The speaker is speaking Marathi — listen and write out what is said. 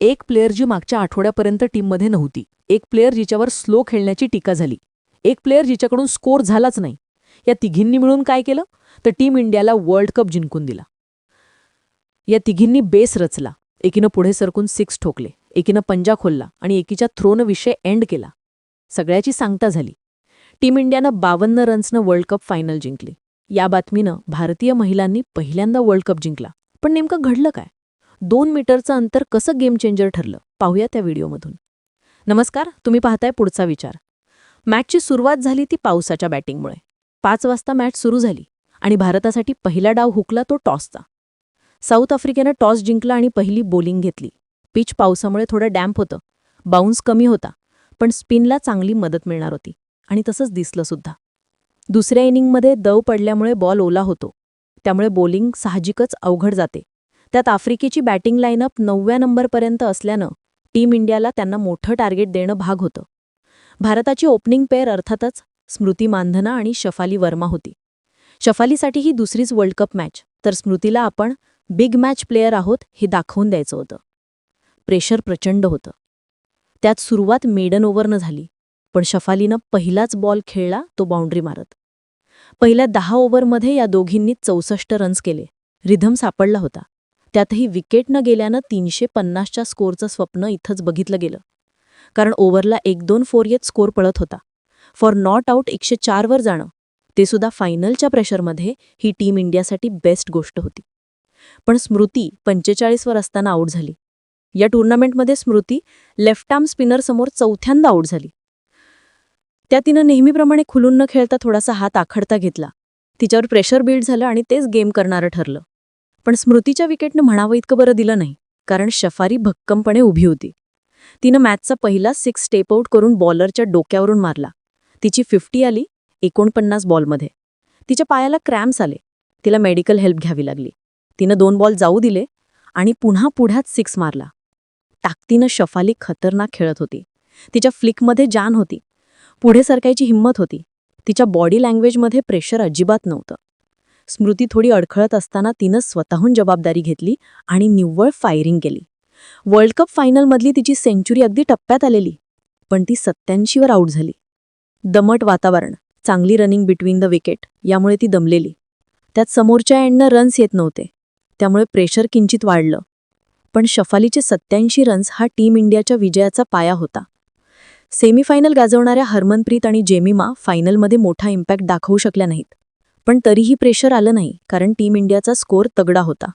एक प्लेअर जी मागच्या आठवड्यापर्यंत टीममध्ये नव्हती. एक प्लेअर जिच्यावर स्लो खेळण्याची टीका झाली. एक प्लेअर जिच्याकडून स्कोर झालाच नाही. या तिघींनी मिळून काय केलं? तर टीम इंडियाला वर्ल्ड कप जिंकून दिला. या तिघींनी बेस रचला. एकीनं पुढे सरकून सिक्स ठोकले. एकीनं पंजा खोलला आणि एकीच्या थ्रोनं विषय एंड केला. सगळ्याची सांगता झाली. टीम इंडियानं बावन्न रन्सनं वर्ल्ड कप फायनल जिंकली. या बातमीनं भारतीय महिलांनी पहिल्यांदा वर्ल्ड कप जिंकला. पण नेमकं घडलं काय? दोन मीटरचं अंतर कसं गेम चेंजर ठरलं? पाहूया त्या व्हिडिओमधून. नमस्कार तुम्ही पाहताय पुढचा विचार. मॅचची सुरुवात झाली ती पावसाच्या बॅटिंगमुळे. पाच वाजता मॅच सुरू झाली आणि भारतासाठी पहिला डाव हुकला तो टॉसचा. साऊथ आफ्रिकेनं टॉस जिंकला आणि पहिली बोलिंग घेतली. पिच पावसामुळे थोडं डॅम्प होतं. बाउन्स कमी होता पण स्पिनला चांगली मदत मिळणार होती आणि तसंच दिसलं सुद्धा. दुसऱ्या इनिंगमध्ये दव पडल्यामुळे बॉल ओला होतो. त्यामुळे बोलिंग साहजिकच अवघड जाते. त्यात आफ्रिकेची बॅटिंग लाईनअप नवव्या नंबरपर्यंत असल्यानं टीम इंडियाला त्यांना मोठं टार्गेट देणं भाग होतं. भारताची ओपनिंग पेअर अर्थातच स्मृती मानधना आणि शफाली वर्मा होती. शफालीसाठी ही दुसरीच वर्ल्ड कप मॅच तर स्मृतीला आपण बिग मॅच प्लेयर आहोत हे दाखवून द्यायचं होतं. प्रेशर प्रचंड होतं. त्यात सुरुवात मेडन ओव्हरनं झाली पण शफालीनं पहिलाच बॉल खेळला तो बाउंड्री मारत. पहिल्या दहा ओव्हरमध्ये या दोघींनी चौसष्ट रन्स केले रिधम सापडला होता. त्यातही विकेट न गेल्यानं तीनशे पन्नासच्या स्कोरचं स्वप्न इथंच बघितलं गेलं. कारण ओव्हरला एक दोन फोर येत स्कोर पळत होता. फॉर नॉट आऊट एकशे चारवर जाणं ते सुद्धा फायनलच्या प्रेशरमध्ये ही टीम इंडियासाठी बेस्ट गोष्ट होती. पण स्मृती पंचेचाळीसवर असताना आऊट झाली. या टुर्नामेंटमध्ये स्मृती लेफ्ट आर्म स्पिनरसमोर चौथ्यांदा आऊट झाली. त्या तिनं नेहमीप्रमाणे खुलून न खेळता थोडासा हात आखडता घेतला. तिच्यावर प्रेशर बिल्ड झालं आणि तेच गेम करणारं ठरलं. पण स्मृतीच्या विकेटनं म्हणावं इतकं बरं दिलं नाही कारण शफारी भक्कमपणे उभी होती. तिनं मॅचचा पहिला सिक्स स्टेप आऊट करून बॉलरच्या डोक्यावरून मारला. तिची फिफ्टी आली एकोणपन्नास बॉलमध्ये. तिच्या पायाला क्रॅम्स आले. तिला मेडिकल हेल्प घ्यावी लागली. तिनं दोन बॉल जाऊ दिले आणि पुन्हा पुढ्यात सिक्स मारला. ताकदीनं शफाली खतरनाक खेळत होती. तिच्या फ्लिकमध्ये जान होती. पुढे सरकायची हिंमत होती. तिच्या बॉडी लँग्वेजमध्ये प्रेशर अजिबात नव्हतं. स्मृती थोडी अडखळत असताना तिनं स्वतःहून जबाबदारी घेतली आणि निव्वळ फायरिंग केली. वर्ल्ड कप फायनलमधली तिची सेंचुरी अगदी टप्प्यात आलेली पण ती सत्त्याऐंशीवर आऊट झाली. दमट वातावरण चांगली रनिंग बिटवीन द विकेट यामुळे ती दमलेली. त्यात समोरच्या एंडनं रन्स येत नव्हते त्यामुळे प्रेशर किंचित वाढलं. पण शफालीचे सत्याऐंशी रन्स हा टीम इंडियाच्या विजयाचा पाया होता. सेमीफायनल गाजवणाऱ्या हरमनप्रीत आणि जेमिमा फायनलमध्ये मोठा इम्पॅक्ट दाखवू शकल्या नाहीत. पण तरीही प्रेशर आलं नाही कारण टीम इंडियाचा स्कोर तगडा होता.